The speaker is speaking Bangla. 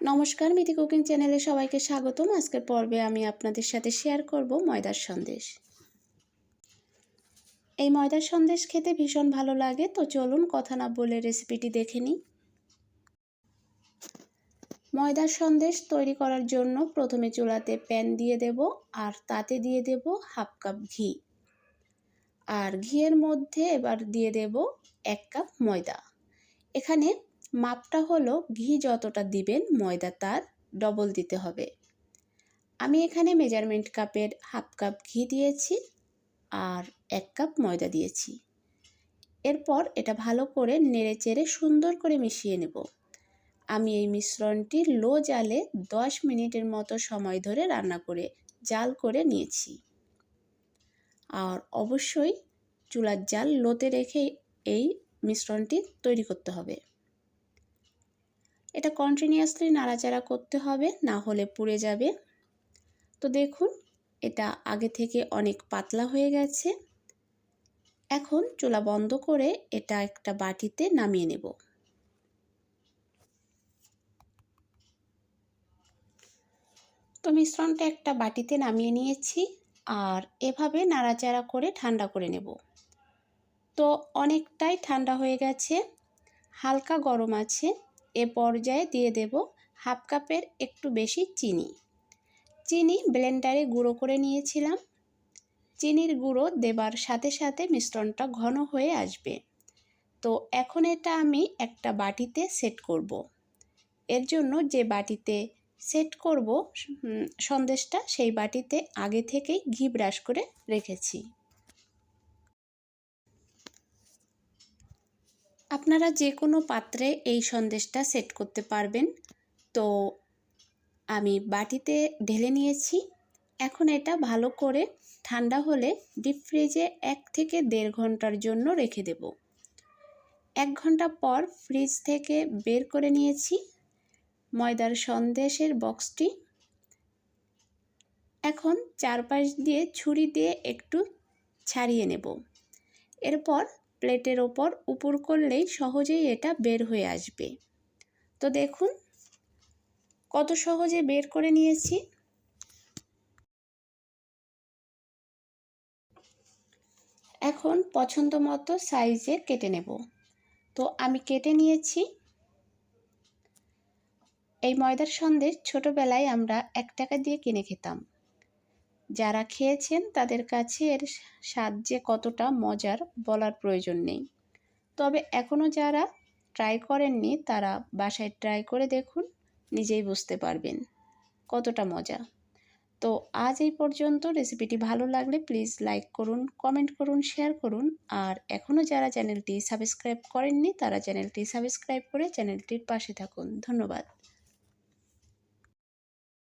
নমস্কার মিথি কুকিং চ্যানেলে সবাইকে স্বাগতম। আজকের পর্বে আমি আপনাদের সাথে শেয়ার করব ময়দার সন্দেশ। এই ময়দার সন্দেশ খেতে ভীষণ ভালো লাগে, তো চলুন কথা না বলে রেসিপিটি দেখে নিই। ময়দার সন্দেশ তৈরি করার জন্য প্রথমে চুলাতে প্যান দিয়ে দেব আর তাতে দিয়ে দেব হাফ কাপ ঘি। আর ঘিয়ের মধ্যে এবার দিয়ে দেব এক কাপ ময়দা। এখানে মাপটা হলো ঘি যতটা দিবেন ময়দা তার ডবল দিতে হবে। আমি এখানে মেজারমেন্ট কাপের হাফ কাপ ঘি দিয়েছি আর এক কাপ ময়দা দিয়েছি। এরপর এটা ভালো করে নেড়ে চেড়ে সুন্দর করে মিশিয়ে নেব। আমি এই মিশ্রণটি লো জালে দশ মিনিটের মতো সময় ধরে রান্না করে, জাল করে নিয়েছি। আর অবশ্যই চুলার জাল লোতে রেখে এই মিশ্রণটি তৈরি করতে হবে। এটা কন্টিনিউয়াসলি নাড়াচাড়া করতে হবে, না হলে পুড়ে যাবে। তো দেখুন, এটা আগে থেকে অনেক পাতলা হয়ে গেছে। এখন চুলা বন্ধ করে এটা একটা বাটিতে নামিয়ে নেব। তো মিশ্রণটা একটা বাটিতে নামিয়ে নিয়েছি আর এভাবে নাড়াচাড়া করে ঠান্ডা করে নেব। তো অনেকটাই ঠান্ডা হয়ে গেছে, হালকা গরম আছে। এ পর্যায়ে দিয়ে দেব হাফ কাপের একটু বেশি চিনি। চিনি ব্লেন্ডারে গুঁড়ো করে নিয়েছিলাম। চিনির গুঁড়ো দেবার সাথে সাথে মিশ্রণটা ঘন হয়ে আসবে। তো এখন এটা আমি একটা বাটিতে সেট করব। এর জন্য যে বাটিতে সেট করব সন্দেশটা সেই বাটিতে আগে থেকেই ঘি ব্রাশ করে রেখেছি। আপনারা যে কোনো পাত্রে এই সন্দেশটা সেট করতে পারবেন। তো আমি বাটিতে ঢেলে নিয়েছি। এখন এটা ভালো করে ঠান্ডা হলে ডিপ ফ্রিজে এক থেকে দেড় ঘণ্টার জন্য রেখে দেব। এক ঘণ্টা পর ফ্রিজ থেকে বের করে নিয়েছি ময়দার সন্দেশের বক্সটি। এখন চারপাশ দিয়ে ছুরি দিয়ে একটু ছাড়িয়ে নেব। এরপর প্লেটের ওপর উপর করলেই সহজেই এটা বের হয়ে আসবে। তো দেখুন, কত সহজে বের করে নিয়েছি। এখন পছন্দ মতো সাইজে কেটে নেব। তো আমি কেটে নিয়েছি। এই ময়দার সন্দেশ ছোটোবেলায় আমরা এক টাকা দিয়ে কিনে খেতাম। যারা খেয়েছেন তাদের কাছে এর স্বাদ যে কতটা মজার বলার প্রয়োজন নেই। তবে এখনও যারা ট্রাই করেননি তারা বাসায় ট্রাই করে দেখুন, নিজেই বুঝতে পারবেন কতটা মজা। তো আজ এই পর্যন্ত। রেসিপিটি ভালো লাগলে প্লিজ লাইক করুন কমেন্ট করুন শেয়ার করুন। আর এখনও যারা চ্যানেলটি সাবস্ক্রাইব করেননি তারা চ্যানেলটি সাবস্ক্রাইব করে চ্যানেলটির পাশে থাকুন। ধন্যবাদ।